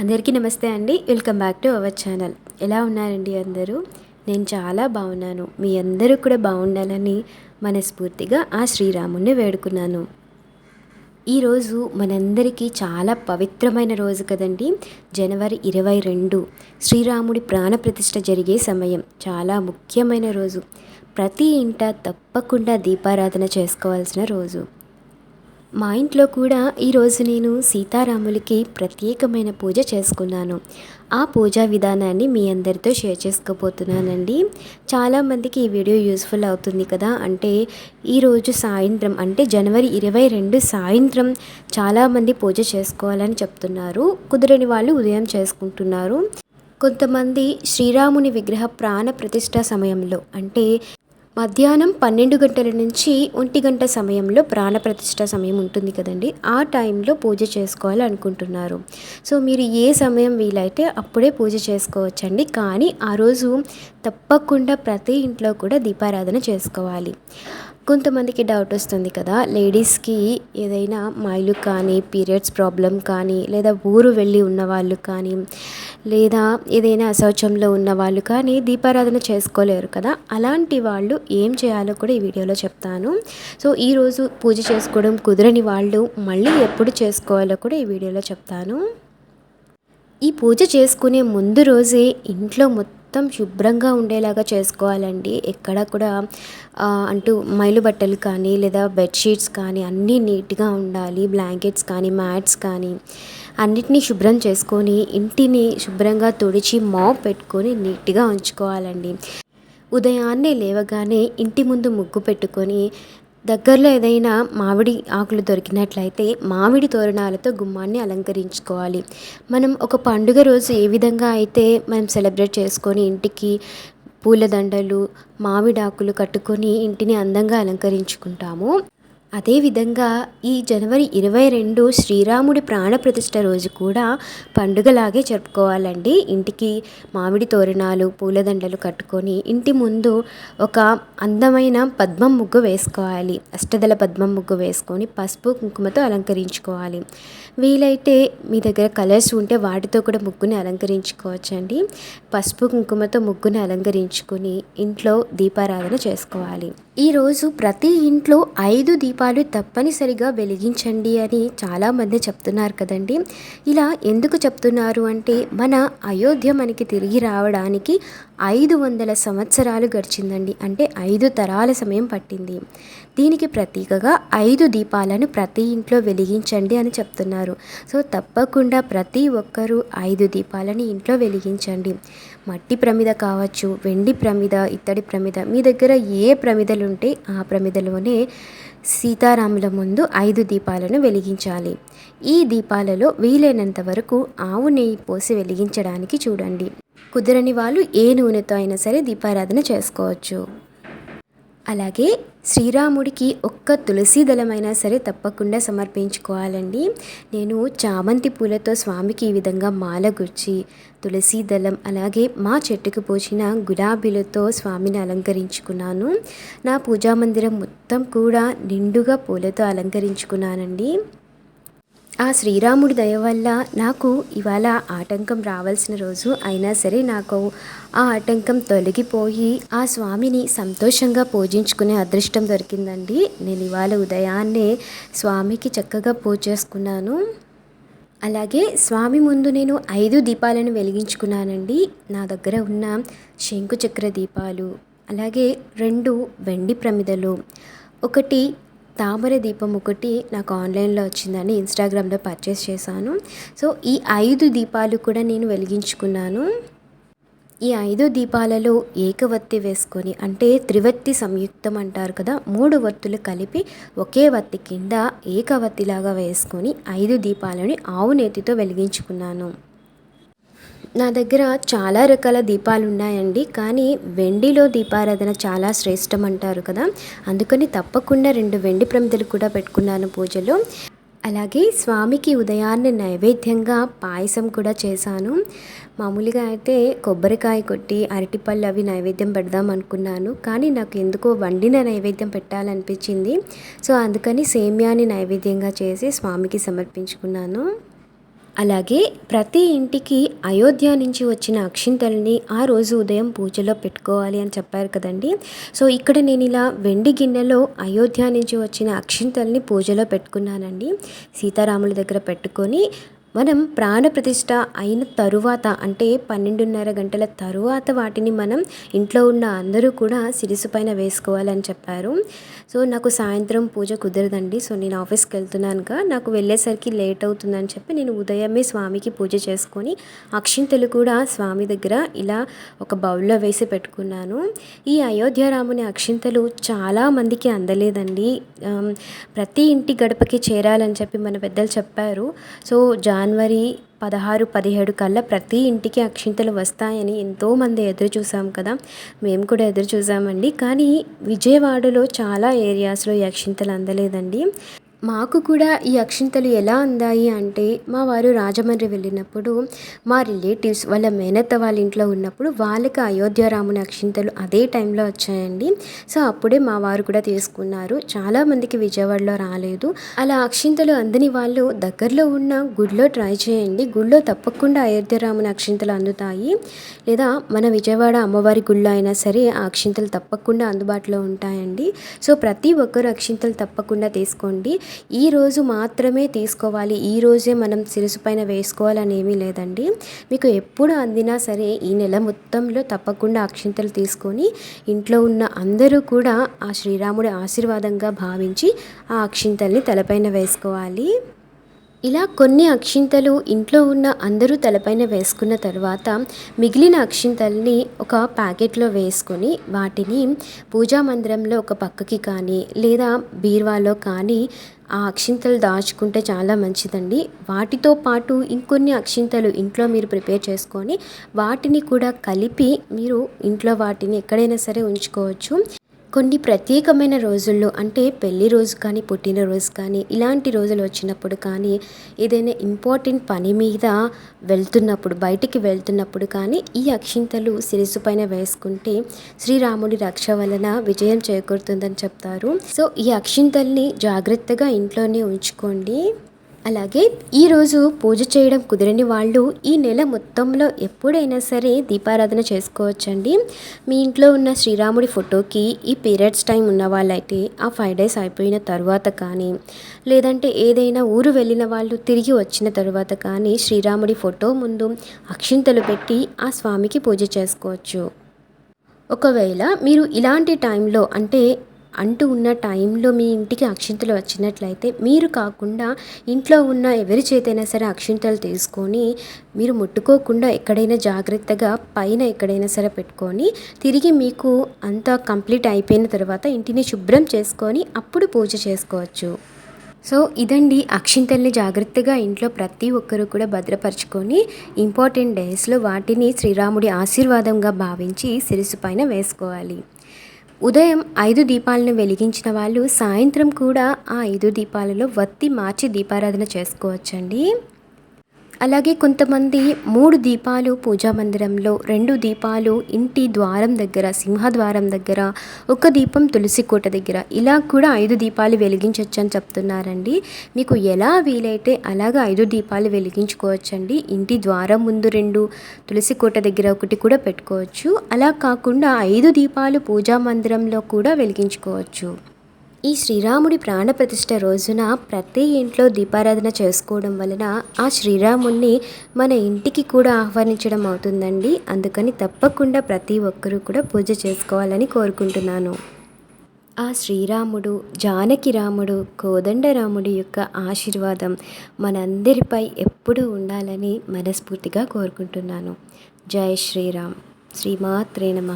అందరికీ నమస్తే అండి. Welcome back to our channel. ఎలా ఉన్నారండి అందరూ? నేను చాలా బాగున్నాను. మీ అందరూ కూడా బాగుండాలని మనస్ఫూర్తిగా ఆ శ్రీరాముణ్ణి వేడుకున్నాను. ఈరోజు మనందరికీ చాలా పవిత్రమైన రోజు కదండి. జనవరి ఇరవై రెండు. శ్రీరాముడి ప్రాణప్రతిష్ఠ జరిగే సమయం. చాలా ముఖ్యమైన రోజు. ప్రతి ఇంట తప్పకుండా దీపారాధన చేసుకోవాల్సిన రోజు. మా ఇంట్లో కూడా ఈరోజు నేను సీతారాములకి ప్రత్యేకమైన పూజ చేసుకున్నాను. ఆ పూజా విధానాన్ని మీ అందరితో షేర్ చేసుకోబోతున్నానండి. చాలామందికి ఈ వీడియో యూస్ఫుల్ అవుతుంది కదా. అంటే ఈరోజు సాయంత్రం అంటే జనవరి ఇరవై రెండు సాయంత్రం చాలామంది పూజ చేసుకోవాలని చెప్తున్నారు. కుదరని వాళ్ళు ఉదయం చేసుకుంటున్నారు. కొంతమంది శ్రీరాముని విగ్రహ ప్రాణ ప్రతిష్ట సమయంలో అంటే మధ్యాహ్నం పన్నెండు గంటల నుంచి ఒంటి గంట సమయంలో ప్రాణప్రతిష్ఠ సమయం ఉంటుంది కదండి. ఆ టైంలో పూజ చేసుకోవాలి అనుకుంటున్నారు. సో మీరు ఏ సమయం వీలైతే అప్పుడే పూజ చేసుకోవచ్చండి. కానీ ఆ రోజు తప్పకుండా ప్రతి ఇంట్లో కూడా దీపారాధన చేసుకోవాలి. కొంతమందికి డౌట్ వస్తుంది కదా. లేడీస్కి ఏదైనా మైలు కానీ పీరియడ్స్ ప్రాబ్లం కానీ లేదా ఊరు వెళ్ళి ఉన్న వాళ్ళు కానీ లేదా ఏదైనా అశౌచంలో ఉన్న వాళ్ళు కానీ దీపారాధన చేసుకోలేరు కదా. అలాంటి వాళ్ళు ఏం చేయాలో కూడా ఈ వీడియోలో చెప్తాను. సో ఈరోజు పూజ చేసుకోవడం కుదరని వాళ్ళు మళ్ళీ ఎప్పుడు చేసుకోవాలో కూడా ఈ వీడియోలో చెప్తాను. ఈ పూజ చేసుకునే ముందు రోజే ఇంట్లో మొత్తం మొత్తం శుభ్రంగా ఉండేలాగా చేసుకోవాలండి. ఎక్కడ కూడా అంటూ మైలు బట్టలు కానీ లేదా బెడ్షీట్స్ కానీ అన్నీ నీట్గా ఉండాలి. బ్లాంకెట్స్ కానీ మ్యాట్స్ కానీ అన్నిటినీ శుభ్రం చేసుకొని ఇంటిని శుభ్రంగా తుడిచి మాప్ పెట్టుకొని నీట్గా ఉంచుకోవాలండి. ఉదయాన్నే లేవగానే ఇంటి ముందు ముగ్గు పెట్టుకొని దగ్గరలో ఏదైనా మామిడి ఆకులు దొరికినట్లయితే మామిడి తోరణాలతో గుమ్మాన్ని అలంకరించుకోవాలి. మనం ఒక పండుగ రోజు ఏ విధంగా అయితే మనం సెలబ్రేట్ చేసుకొని ఇంటికి పూలదండలు మామిడాకులు కట్టుకొని ఇంటిని అందంగా అలంకరించుకుంటాము అదేవిధంగా ఈ జనవరి ఇరవై రెండు శ్రీరాముడి ప్రాణప్రతిష్ఠ రోజు కూడా పండుగలాగే జరుపుకోవాలండి. ఇంటికి మామిడి తోరణాలు పూలదండలు కట్టుకొని ఇంటి ముందు ఒక అందమైన పద్మం ముగ్గు వేసుకోవాలి. అష్టదల పద్మం ముగ్గు వేసుకొని పసుపు కుంకుమతో అలంకరించుకోవాలి. వీలైతే మీ దగ్గర కలర్స్ ఉంటే వాటితో కూడా ముగ్గుని అలంకరించుకోవచ్చండి. పసుపు కుంకుమతో ముగ్గుని అలంకరించుకొని ఇంట్లో దీపారాధన చేసుకోవాలి. ఈరోజు ప్రతి ఇంట్లో ఐదు దీపాలు తప్పనిసరిగా వెలిగించండి అని చాలామంది చెప్తున్నారు కదండి. ఇలా ఎందుకు చెప్తున్నారు అంటే మన అయోధ్య మనకి తిరిగి రావడానికి ఐదు వందల సంవత్సరాలు గడిచిందండి. అంటే ఐదు తరాల సమయం పట్టింది. దీనికి ప్రతీకగా ఐదు దీపాలను ప్రతి ఇంట్లో వెలిగించండి అని చెప్తున్నారు. సో తప్పకుండా ప్రతి ఒక్కరూ ఐదు దీపాలని ఇంట్లో వెలిగించండి. మట్టి ప్రమిద కావచ్చు వెండి ప్రమిద ఇత్తడి ప్రమిద మీ దగ్గర ఏ ప్రమిదలు ఉంటే ఆ ప్రమిదలోనే సీతారాముల ముందు ఐదు దీపాలను వెలిగించాలి. ఈ దీపాలలో వీలైనంత వరకు ఆవు నెయ్యి పోసి వెలిగించడానికి చూడండి. కుదరని వాళ్ళు ఏ నూనెతో అయినా సరే దీపారాధన చేసుకోవచ్చు. అలాగే శ్రీరాముడికి ఒక్క తులసి దళమైనా సరే తప్పకుండా సమర్పించుకోవాలండి. నేను చామంతి పూలతో స్వామికి ఈ విధంగా మాల గుచ్చి తులసి దళం అలాగే మా చెట్టుకు పోసిన గులాబీలతో స్వామిని అలంకరించుకున్నాను. నా పూజా మందిరం మొత్తం కూడా నిండుగా పూలతో అలంకరించుకున్నానండి. ఆ శ్రీరాముడి దయ వల్ల నాకు ఇవాళ ఆటంకం రావాల్సిన రోజు. అయినా సరే నాకు ఆ ఆటంకం తొలగిపోయి ఆ స్వామిని సంతోషంగా పూజించుకునే అదృష్టం దొరికిందండి. నేను ఇవాళ ఉదయాన్నే స్వామికి చక్కగా పూజ చేసుకున్నాను. అలాగే స్వామి ముందు నేను ఐదు దీపాలను వెలిగించుకున్నానండి. నా దగ్గర ఉన్న శంకుచక్ర దీపాలు అలాగే రెండు వెండి ప్రమిదలు ఒకటి తామర దీపం ఒకటి నాకు ఆన్లైన్లో వచ్చిందని ఇన్స్టాగ్రామ్లో పర్చేస్ చేశాను. సో ఈ ఐదు దీపాలు కూడా నేను వెలిగించుకున్నాను. ఈ ఐదు దీపాలలో ఏకవత్తి వేసుకొని అంటే త్రివత్తి సంయుక్తం అంటారు కదా మూడు వత్తులు కలిపి ఒకే వత్తి కింద ఏకవత్తిలాగా వేసుకొని ఐదు దీపాలని ఆవు నేతితో వెలిగించుకున్నాను. నా దగ్గర చాలా రకాల దీపాలు ఉన్నాయండి. కానీ వెండిలో దీపారాధన చాలా శ్రేష్టం అంటారు కదా. అందుకని తప్పకుండా రెండు వెండి ప్రమిదలు కూడా పెట్టుకున్నాను పూజలో. అలాగే స్వామికి ఉదయాన్నే నైవేద్యంగా పాయసం కూడా చేశాను. మామూలుగా అయితే కొబ్బరికాయ కొట్టి అరటిపళ్ళు అవి నైవేద్యం పెడదాం అనుకున్నాను. కానీ నాకు ఎందుకో వండిన నైవేద్యం పెట్టాలనిపించింది. సో అందుకని సేమ్యాని నైవేద్యంగా చేసి స్వామికి సమర్పించుకున్నాను. అలాగే ప్రతి ఇంటికి అయోధ్య నుంచి వచ్చిన అక్షింతల్ని ఆ రోజు ఉదయం పూజలో పెట్టుకోవాలి అని చెప్పారు కదండి. సో ఇక్కడ నేను ఇలా వెండి గిన్నెలో అయోధ్య నుంచి వచ్చిన అక్షింతల్ని పూజలో పెట్టుకున్నానండి. సీతారాముల దగ్గర పెట్టుకొని మనం ప్రాణప్రతిష్ఠ అయిన తరువాత అంటే పన్నెండున్నర గంటల తరువాత వాటిని మనం ఇంట్లో ఉన్న అందరూ కూడా సిరిసు పైన వేసుకోవాలని చెప్పారు. సో నాకు సాయంత్రం పూజ కుదరదండి. సో నేను ఆఫీస్కి వెళ్తున్నానుగా నాకు వెళ్ళేసరికి లేట్ అవుతుందని చెప్పి నేను ఉదయమే స్వామికి పూజ చేసుకొని అక్షింతలు కూడా స్వామి దగ్గర ఇలా ఒక బౌల్లో వేసి పెట్టుకున్నాను. ఈ అయోధ్య రాముని అక్షింతలు చాలా మందికి అందలేదండి. ప్రతి ఇంటి గడపకి చేరాలని చెప్పి మన పెద్దలు చెప్పారు. సో జా జనవరి పదహారు పదిహేడు కల్లా ప్రతి ఇంటికి అక్షింతలు వస్తాయని ఎంతోమంది ఎదురు చూసాం కదా. మేము కూడా ఎదురు చూసామండి. కానీ విజయవాడలో చాలా ఏరియాస్లో ఈ అక్షింతలు అందలేదండి. మాకు కూడా ఈ అక్షింతలు ఎలా అందాయి అంటే మా వారు రాజమండ్రి వెళ్ళినప్పుడు మా రిలేటివ్స్ వాళ్ళ మేనత్త వాళ్ళ ఇంట్లో ఉన్నప్పుడు వాళ్ళకి అయోధ్య రాముని అక్షింతలు అదే టైంలో వచ్చాయండి. సో అప్పుడే మా వారు కూడా తీసుకున్నారు. చాలామందికి విజయవాడలో రాలేదు. అలా అక్షింతలు అందని వాళ్ళు దగ్గరలో ఉన్న గుడిలో ట్రై చేయండి. గుడిలో తప్పకుండా అయోధ్య రాముని అక్షింతలు అందుతాయి. లేదా మన విజయవాడ అమ్మవారి గుళ్ళో అయినా సరే ఆ అక్షింతలు తప్పకుండా అందుబాటులో ఉంటాయండి. సో ప్రతి ఒక్కరు అక్షింతలు తప్పకుండా తీసుకోండి. ఈరోజు మాత్రమే తీసుకోవాలి. ఈరోజే మనం సిరుసు పైన వేసుకోవాలని ఏమీ లేదండి. మీకు ఎప్పుడు అందినా సరే ఈ నెల మొత్తంలో తప్పకుండా అక్షింతలు తీసుకొని ఇంట్లో ఉన్న అందరూ కూడా ఆ శ్రీరాముడి ఆశీర్వాదంగా భావించి ఆ అక్షింతల్ని తలపైన వేసుకోవాలి. ఇలా కొన్ని అక్షింతలు ఇంట్లో ఉన్న అందరూ తలపైన వేసుకున్న తర్వాత మిగిలిన అక్షింతల్ని ఒక ప్యాకెట్లో వేసుకొని వాటిని పూజా మందిరంలో ఒక పక్కకి కానీ లేదా బీర్వాలో కానీ ఆ అక్షింతలు దాచుకుంటే చాలా మంచిదండి. వాటితో పాటు ఇంకొన్ని అక్షింతలు ఇంట్లో మీరు ప్రిపేర్ చేసుకొని వాటిని కూడా కలిపి మీరు ఇంట్లో వాటిని ఎక్కడైనా సరే ఉంచుకోవచ్చు. కొన్ని ప్రత్యేకమైన రోజుల్లో అంటే పెళ్ళి రోజు కానీ పుట్టినరోజు కానీ ఇలాంటి రోజులు వచ్చినప్పుడు కానీ ఏదైనా ఇంపార్టెంట్ పని మీద వెళ్తున్నప్పుడు బయటికి వెళ్తున్నప్పుడు కానీ ఈ అక్షింతలు శిరస్సు పైన వేసుకుంటే శ్రీరాముడి రక్ష వలన విజయం చేకూరుతుందని చెప్తారు. సో ఈ అక్షింతల్ని జాగ్రత్తగా ఇంట్లోనే ఉంచుకోండి. అలాగే ఈరోజు పూజ చేయడం కుదరని వాళ్ళు ఈ నెల మొత్తంలో ఎప్పుడైనా సరే దీపారాధన చేసుకోవచ్చండి. మీ ఇంట్లో ఉన్న శ్రీరాముడి ఫోటోకి ఈ పీరియడ్స్ టైం ఉన్న వాళ్ళైతే ఆ ఫైవ్ డేస్ అయిపోయిన తర్వాత కానీ లేదంటే ఏదైనా ఊరు వెళ్ళిన వాళ్ళు తిరిగి వచ్చిన తర్వాత కానీ శ్రీరాముడి ఫోటో ముందు అక్షింతలు పెట్టి ఆ స్వామికి పూజ చేసుకోవచ్చు. ఒకవేళ మీరు ఇలాంటి టైంలో అంటే అంటూ ఉన్న టైంలో మీ ఇంటికి అక్షింతలు వచ్చినట్లయితే మీరు కాకుండా ఇంట్లో ఉన్న ఎవరి చేతైనా సరే అక్షింతలు తీసుకొని మీరు ముట్టుకోకుండా ఎక్కడైనా జాగ్రత్తగా పైన ఎక్కడైనా సరే పెట్టుకొని తిరిగి మీకు అంతా కంప్లీట్ అయిపోయిన తర్వాత ఇంటిని శుభ్రం చేసుకొని అప్పుడు పూజ చేసుకోవచ్చు. సో ఇదండి అక్షింతల్ని జాగ్రత్తగా ఇంట్లో ప్రతి ఒక్కరూ కూడా భద్రపరచుకొని ఇంపార్టెంట్ డేస్లో వాటిని శ్రీరాముడి ఆశీర్వాదంగా భావించి శిరసు పైన వేసుకోవాలి. ఉదయం ఐదు దీపాలను వెలిగించిన వాళ్ళు సాయంత్రం కూడా ఆ ఐదు దీపాలలో వత్తి మార్చి దీపారాధన చేసుకోవచ్చండి. అలాగే కొంతమంది మూడు దీపాలు పూజా మందిరంలో రెండు దీపాలు ఇంటి ద్వారం దగ్గర సింహద్వారం దగ్గర ఒక దీపం తులసి కోట దగ్గర. ఇలా కూడా ఐదు దీపాలు వెలిగించవచ్చు అని చెప్తున్నారండి. మీకు ఎలా వీలైతే అలాగ ఐదు దీపాలు వెలిగించుకోవచ్చండి. ఇంటి ద్వారం ముందు రెండు తులసి కోట దగ్గర ఒకటి కూడా పెట్టుకోవచ్చు. అలా కాకుండా ఐదు దీపాలు పూజా మందిరంలో కూడా వెలిగించుకోవచ్చు. ఈ శ్రీరాముడి ప్రాణప్రతిష్ఠ రోజున ప్రతి ఇంట్లో దీపారాధన చేసుకోవడం వలన ఆ శ్రీరాముణ్ణి మన ఇంటికి కూడా ఆహ్వానించడం అవుతుందండి. అందుకని తప్పకుండా ప్రతి ఒక్కరూ కూడా పూజ చేసుకోవాలని కోరుకుంటున్నాను. ఆ శ్రీరాముడు జానకి రాముడు కోదండరాముడి యొక్క ఆశీర్వాదం మనందరిపై ఎప్పుడూ ఉండాలని మనస్ఫూర్తిగా కోరుకుంటున్నాను. జై శ్రీరామ్. శ్రీమాత్రే నమ.